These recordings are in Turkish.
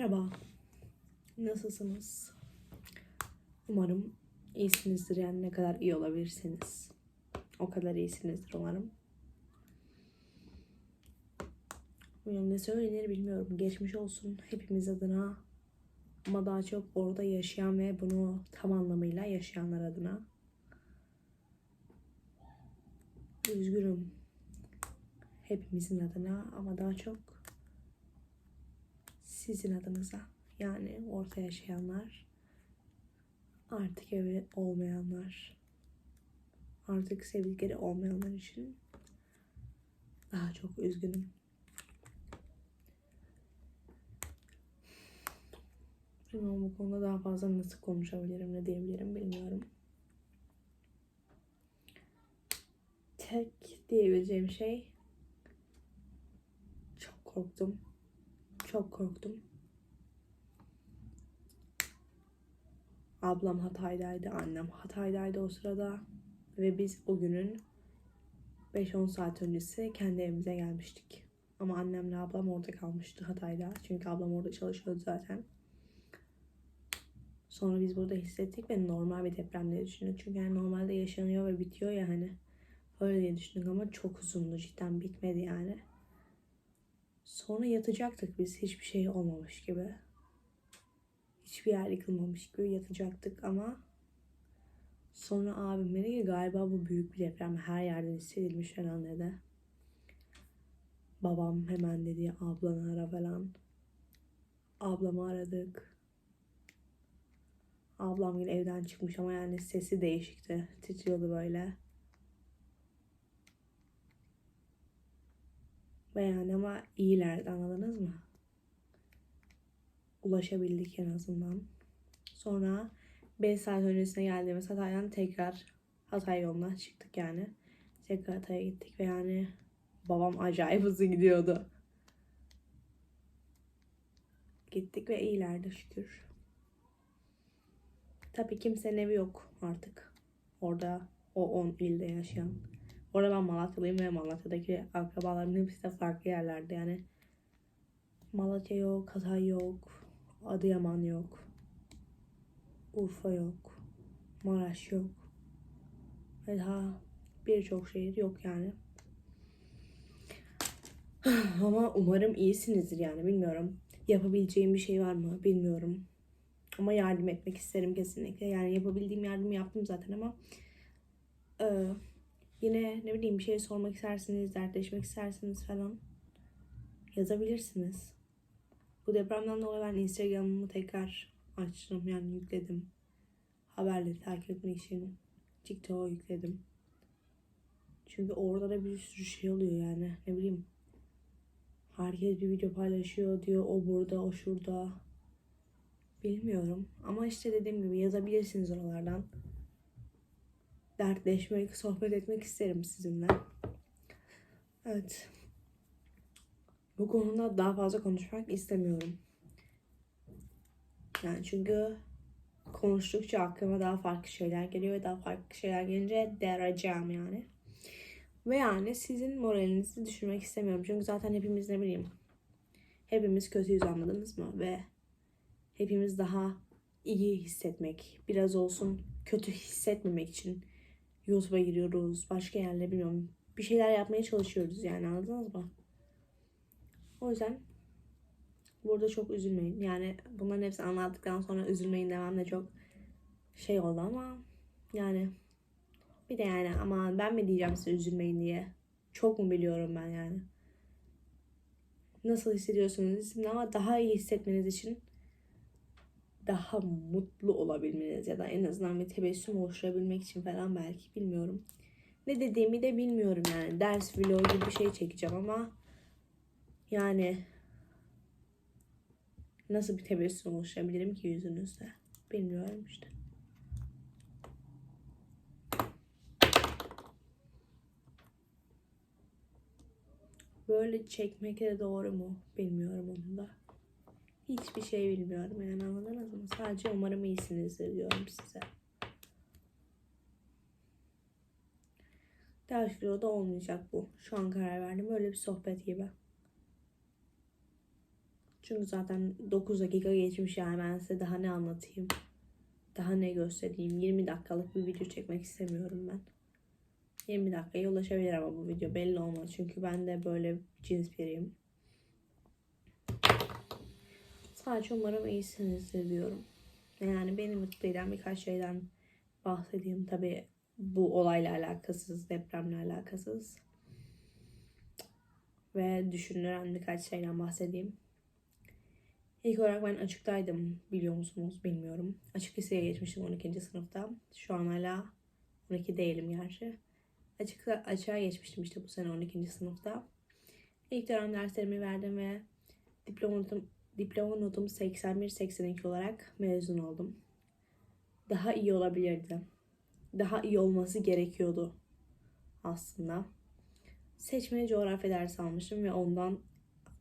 Merhaba. Nasılsınız? Umarım iyisinizdir yani ne kadar iyi olabilirsiniz. O kadar iyisinizdir umarım. Yani ne söylenir bilmiyorum. Geçmiş olsun hepimiz adına. Ama daha çok orada yaşayan ve bunu tam anlamıyla yaşayanlar adına. Üzgünüm. Hepimizin adına ama daha çok sizin adınıza. Yani orada yaşayanlar, artık evi olmayanlar, artık sevdikleri olmayanlar için daha çok üzgünüm. Bilmiyorum bu konuda daha fazla nasıl konuşabilirim, ne diyebilirim bilmiyorum. Tek diyebileceğim şey çok korktum. Çok korktum. Ablam Hatay'daydı, annem Hatay'daydı o sırada. Ve biz o günün 5-10 saat öncesi kendi evimize gelmiştik. Ama annemle ablam orada kalmıştı Hatay'da. Çünkü ablam orada çalışıyordu zaten. Sonra biz burada hissettik ve normal bir deprem diye düşündük. Çünkü yani normalde yaşanıyor ve bitiyor ya hani. Öyle diye düşündük ama çok uzundu cidden bitmedi yani. Sonra yatacaktık biz hiçbir şey olmamış gibi. Hiçbir yer yıkılmamış gibi yatacaktık ama sonra abim dedi ki galiba bu büyük bir deprem her yerden hissedilmiş falan dedi. Babam hemen dedi ablanı ara falan. Ablamı aradık. Ablam yine evden çıkmış ama yani sesi değişikti. Titriyordu böyle. Ve yani ama iyilerdi anladınız mı? Ulaşabildik en azından. Sonra 5 saat öncesine geldiğimiz Hatay'dan tekrar Hatay yoluna çıktık yani. Tekrar Hatay'a gittik ve yani babam acayip hızlı gidiyordu. Gittik ve iyilerdi şükür. Tabii kimsenin evi yok artık. Orada o 10 ilde yaşayan. Orada ben Malatyalıyım ve Malatya'daki akrabalarımın hepsi de farklı yerlerde yani. Malatya yok, Hatay yok, Adıyaman yok, Urfa yok, Maraş yok. Ve daha birçok şehir yok yani. Ama umarım iyisinizdir yani bilmiyorum. Yapabileceğim bir şey var mı bilmiyorum. Ama yardım etmek isterim kesinlikle. Yani yapabildiğim yardımı yaptım zaten ama e, yine ne bileyim bir şey sormak istersiniz, dertleşmek istersiniz falan yazabilirsiniz. Bu depremden dolayı ben Instagram'ımı tekrar açtım yani yükledim. Haberleri takip etmek için TikTok'a yükledim. Çünkü orada da bir sürü şey oluyor yani ne bileyim. Herkes bir video paylaşıyor diyor o burada o şurada. Bilmiyorum ama işte dediğim gibi yazabilirsiniz oralardan dertleşmek, sohbet etmek isterim sizinle. Evet. Bu konuda daha fazla konuşmak istemiyorum. Yani çünkü konuştukça aklıma daha farklı şeyler geliyor ve daha farklı şeyler gelince dereceğim yani. Ve yani sizin moralinizi düşürmek istemiyorum. Çünkü zaten hepimiz ne bileyim hepimiz kötüyüz anladınız mı? Ve hepimiz daha iyi hissetmek, biraz olsun kötü hissetmemek için YouTube'a giriyoruz. Başka yerlere bilmiyorum. Bir şeyler yapmaya çalışıyoruz yani anladınız mı? O yüzden burada çok üzülmeyin. Yani bunların hepsini anlattıktan sonra üzülmeyin demem de çok şey oldu ama yani bir de yani ama ben mi diyeceğim size üzülmeyin diye. Çok mu biliyorum ben yani. Nasıl hissediyorsunuz ama daha iyi hissetmeniz için daha mutlu olabilmeniz ya da en azından bir tebessüm oluşturabilmek için falan belki bilmiyorum. Ne dediğimi de bilmiyorum yani. Ders vlogu gibi bir şey çekeceğim ama yani nasıl bir tebessüm oluşturabilirim ki yüzünüzde? Bilmiyorum işte. Böyle çekmek de doğru mu? Bilmiyorum onu da. Hiçbir şey bilmiyorum yani anladınız mı? Sadece umarım iyisinizdir diyorum size. Ders da olmayacak bu. Şu an karar verdim. Böyle bir sohbet gibi. Çünkü zaten 9 dakika geçmiş yani ben size daha ne anlatayım. Daha ne göstereyim. 20 dakikalık bir video çekmek istemiyorum ben. 20 dakikaya ulaşabilir ama bu video belli olmaz. Çünkü ben de böyle cins biriyim. Sadece umarım iyisinizdir diyorum. Yani beni mutlu eden birkaç şeyden bahsedeyim. Tabi bu olayla alakasız, depremle alakasız. Ve düşündüren birkaç şeyden bahsedeyim. İlk olarak ben açıktaydım biliyor musunuz bilmiyorum. Açık liseye geçmiştim 12. sınıfta. Şu an hala 12 değilim gerçi. Açık, açığa geçmiştim işte bu sene 12. sınıfta. İlk dönem derslerimi verdim ve diploma diploma notum 81-82 olarak mezun oldum. Daha iyi olabilirdi. Daha iyi olması gerekiyordu aslında. Seçmeli coğrafya dersi almışım ve ondan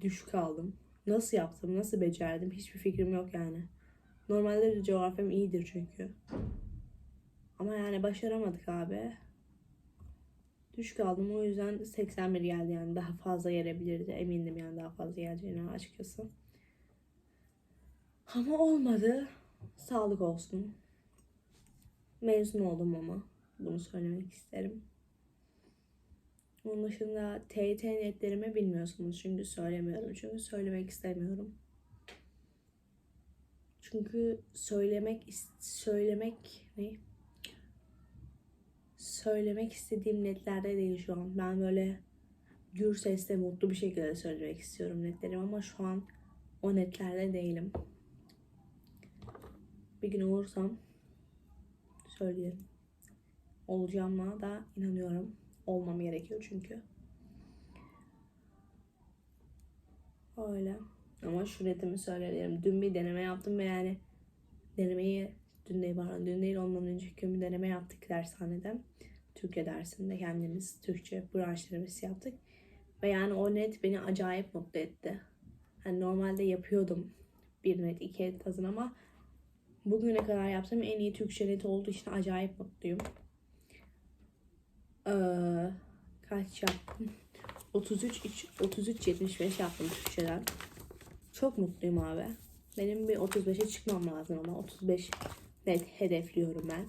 düşük aldım. Nasıl yaptım, nasıl becerdim hiçbir fikrim yok yani. Normalde de coğrafyam iyidir çünkü. Ama yani başaramadık abi. Düşük aldım o yüzden 81 geldi yani daha fazla gelebilirdi. Emindim yani daha fazla geleceğine açıkçası. Ama olmadı. Sağlık olsun. Mezun oldum ama. Bunu söylemek isterim. Onun dışında TYT netlerimi bilmiyorsunuz çünkü söylemiyorum. Çünkü söylemek istemiyorum. Çünkü söylemek söylemek ne? Söylemek istediğim netlerde değil şu an. Ben böyle gür sesle mutlu bir şekilde söylemek istiyorum netlerim ama şu an o netlerde değilim. Bir gün olursam söyleyelim. Olacağıma da inanıyorum olmam gerekiyor çünkü. Öyle. Ama şu netimi söyleyelim. Dün bir deneme yaptım ve yani denemeyi dün değil pardon dün değil ondan önceki gün bir deneme yaptık dershanede. Türkçe dersinde kendimiz Türkçe branş denemesi yaptık. Ve yani o net beni acayip mutlu etti. Yani normalde yapıyordum bir net iki net hazır ama bugüne kadar yaptığım en iyi Türkçe net olduğu için acayip mutluyum. Ee, kaç yaptım? 33 33 75 yaptım Türkçeden. Çok mutluyum abi. Benim bir 35'e çıkmam lazım ama 35 net hedefliyorum ben.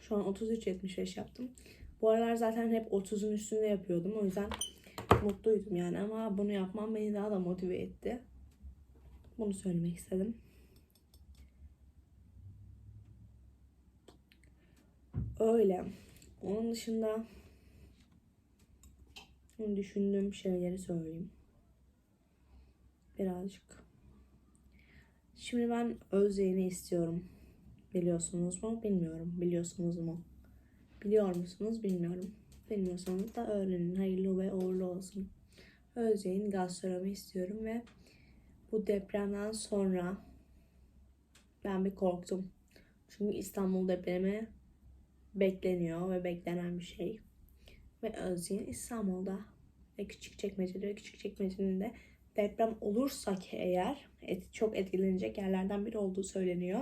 Şu an 33 75 yaptım. Bu aralar zaten hep 30'un üstünde yapıyordum. O yüzden mutluydum yani ama bunu yapmam beni daha da motive etti. Bunu söylemek istedim. Öyle. Onun dışında düşündüğüm şeyleri söyleyeyim. Birazcık. Şimdi ben Özyeğin'i istiyorum. Biliyorsunuz mu? Bilmiyorum. Biliyorsunuz mu? Biliyor musunuz? Bilmiyorum. Bilmiyorsanız da öğrenin. Hayırlı ve uğurlu olsun. Özyeğin gastronomi istiyorum ve bu depremden sonra ben bir korktum. Çünkü İstanbul depremi bekleniyor ve beklenen bir şey. Ve Özyeğin İstanbul'da ve küçük çekmecede ve küçük çekmecenin de deprem olursa ki eğer et, çok etkilenecek yerlerden biri olduğu söyleniyor.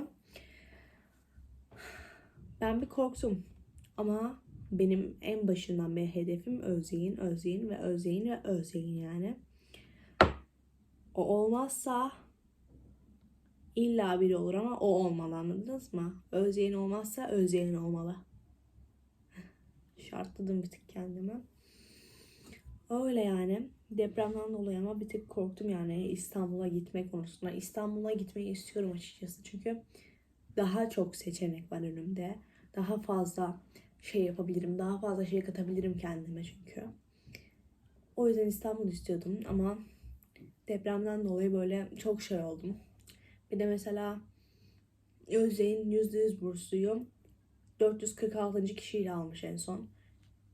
Ben bir korktum. Ama benim en başından beri hedefim Özyeğin, Özyeğin ve Özyeğin ve Özyeğin yani. O olmazsa illa biri olur ama o olmalı anladınız mı? Özyeğin olmazsa Özyeğin olmalı şartladım bir tık kendime. Öyle yani. Depremden dolayı ama bir tık korktum yani İstanbul'a gitme konusunda. İstanbul'a gitmeyi istiyorum açıkçası. Çünkü daha çok seçenek var önümde. Daha fazla şey yapabilirim. Daha fazla şey katabilirim kendime çünkü. O yüzden İstanbul istiyordum ama depremden dolayı böyle çok şey oldum. Bir de mesela Özdeğin %100 bursluyum. 446. kişiyle almış en son.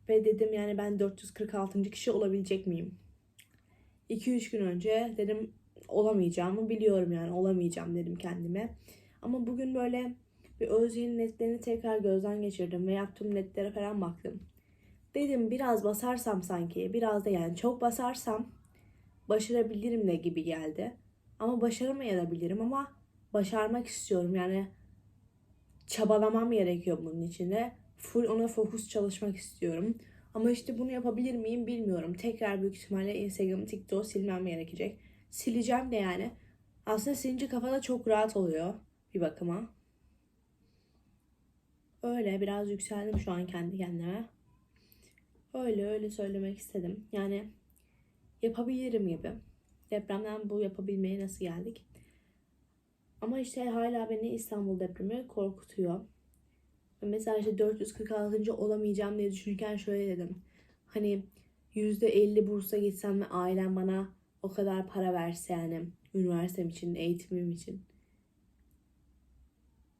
Ve dedim yani ben 446. kişi olabilecek miyim? 2-3 gün önce dedim olamayacağımı biliyorum yani olamayacağım dedim kendime. Ama bugün böyle bir Özyeğin netlerini tekrar gözden geçirdim ve yaptığım netlere falan baktım. Dedim biraz basarsam sanki biraz da yani çok basarsam başarabilirim de gibi geldi. Ama başaramayabilirim ama başarmak istiyorum yani çabalamam gerekiyor bunun içinde full ona fokus çalışmak istiyorum. Ama işte bunu yapabilir miyim bilmiyorum. Tekrar büyük ihtimalle Instagram'ı, TikTok'u silmem gerekecek. Sileceğim de yani. Aslında silince kafada çok rahat oluyor bir bakıma. Öyle biraz yükseldim şu an kendi kendime. Öyle öyle söylemek istedim. Yani yapabilirim gibi. Depremden bu yapabilmeye nasıl geldik? Ama işte hala beni İstanbul depremi korkutuyor. Mesela işte 446. olamayacağım diye düşünürken şöyle dedim. Hani %50 bursa gitsem ve ailem bana o kadar para verse yani üniversitem için, eğitimim için.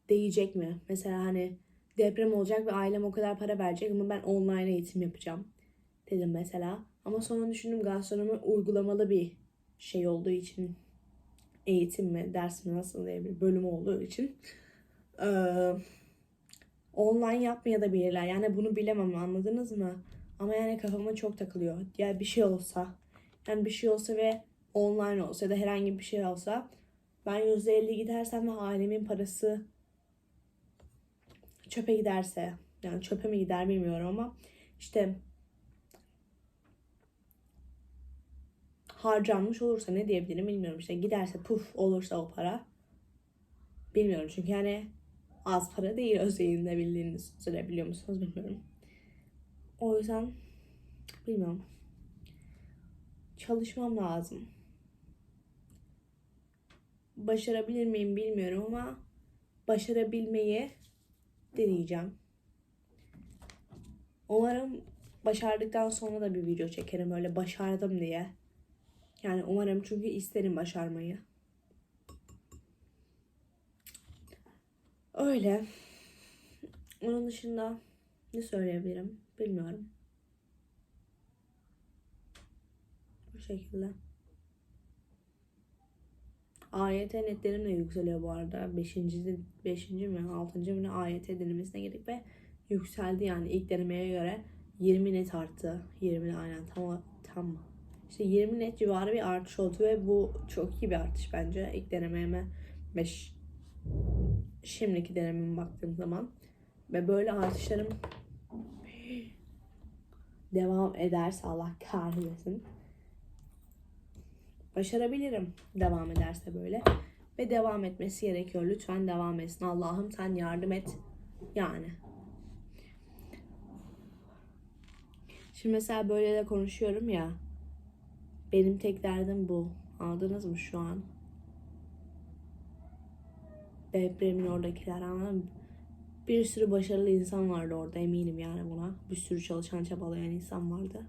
Değecek mi? Mesela hani deprem olacak ve ailem o kadar para verecek ama ben online eğitim yapacağım dedim mesela. Ama sonra düşündüm gastronomi uygulamalı bir şey olduğu için eğitim mi, ders mi nasıl diye bir bölüm olduğu için eee, online yapmaya da bilirler. Yani bunu bilemem anladınız mı? Ama yani kafama çok takılıyor. Ya bir şey olsa, yani bir şey olsa ve online olsa ya da herhangi bir şey olsa ben %50 gidersem ve ailemin parası çöpe giderse yani çöpe mi gider bilmiyorum ama işte harcanmış olursa ne diyebilirim bilmiyorum işte giderse puf olursa o para bilmiyorum çünkü yani az para değil özelinde bildiğiniz üzere biliyor musunuz bilmiyorum. O yüzden bilmiyorum. Çalışmam lazım. Başarabilir miyim bilmiyorum ama başarabilmeyi deneyeceğim. Umarım başardıktan sonra da bir video çekerim öyle başardım diye. Yani umarım çünkü isterim başarmayı. Öyle. Onun dışında ne söyleyebilirim bilmiyorum. Bu şekilde. AYT netlerim de yükseliyor bu arada. 5. 5. mi 6. mi ne AYT denemesine girdik ve yükseldi yani ilk denemeye göre 20 net arttı. 20 aynen tam tam işte 20 net civarı bir artış oldu ve bu çok iyi bir artış bence. İlk denememe 5 şimdiki denememe baktığım zaman ve böyle artışlarım devam ederse Allah kahretsin başarabilirim devam ederse böyle. Ve devam etmesi gerekiyor. Lütfen devam etsin. Allah'ım sen yardım et. Yani. Şimdi mesela böyle de konuşuyorum ya. Benim tek derdim bu. Anladınız mı şu an? Depremin oradakiler mı? Bir sürü başarılı insan vardı orada eminim yani buna. Bir sürü çalışan çabalayan insan vardı.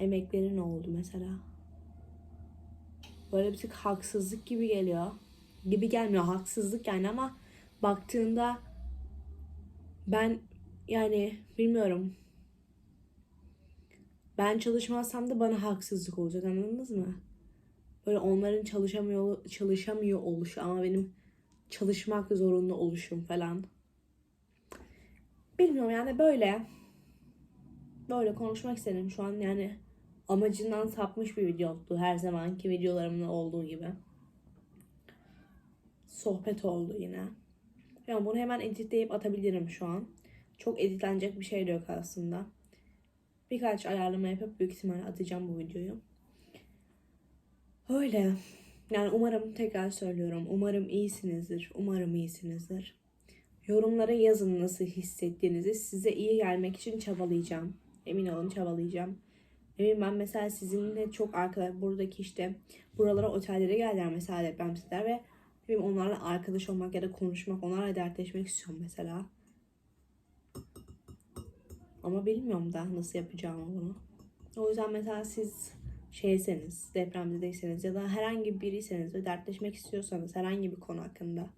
Emekleri ne oldu mesela? Böyle bir tık haksızlık gibi geliyor. Gibi gelmiyor haksızlık yani ama baktığında ben yani bilmiyorum. Ben çalışmazsam da bana haksızlık olacak anladınız mı? Böyle onların çalışamıyor çalışamıyor oluşu ama benim çalışmak zorunda oluşum falan. Bilmiyorum yani böyle böyle konuşmak istedim şu an yani amacından sapmış bir video oldu. Her zamanki videolarımda olduğu gibi. Sohbet oldu yine. Yani bunu hemen editleyip atabilirim şu an. Çok editlenecek bir şey de yok aslında. Birkaç ayarlama yapıp büyük ihtimalle atacağım bu videoyu. Öyle. Yani umarım tekrar söylüyorum. Umarım iyisinizdir. Umarım iyisinizdir. Yorumlara yazın nasıl hissettiğinizi. Size iyi gelmek için çabalayacağım. Emin olun çabalayacağım. Eminim ben mesela sizinle çok arkadaş buradaki işte buralara otellere geldiler mesela depremzedeler ve benim onlarla arkadaş olmak ya da konuşmak, onlarla dertleşmek istiyorum mesela. Ama bilmiyorum da nasıl yapacağımı bunu. O yüzden mesela siz şeyseniz, depremzedeyseniz ya da herhangi biriyseniz ve dertleşmek istiyorsanız herhangi bir konu hakkında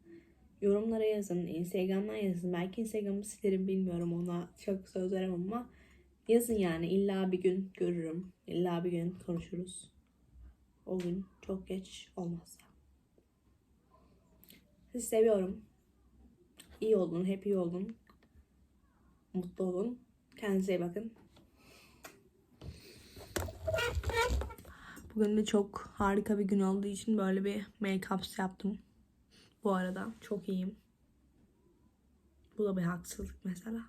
yorumlara yazın, Instagram'dan yazın. Belki Instagram'ı silerim bilmiyorum ona çok söz veremem ama Yazın yani illa bir gün görürüm. İlla bir gün konuşuruz. O gün çok geç olmazsa. Sizi seviyorum. İyi olun, hep iyi olun. Mutlu olun. Kendinize iyi bakın. Bugün de çok harika bir gün olduğu için böyle bir make-up yaptım. Bu arada çok iyiyim. Bu da bir haksızlık mesela.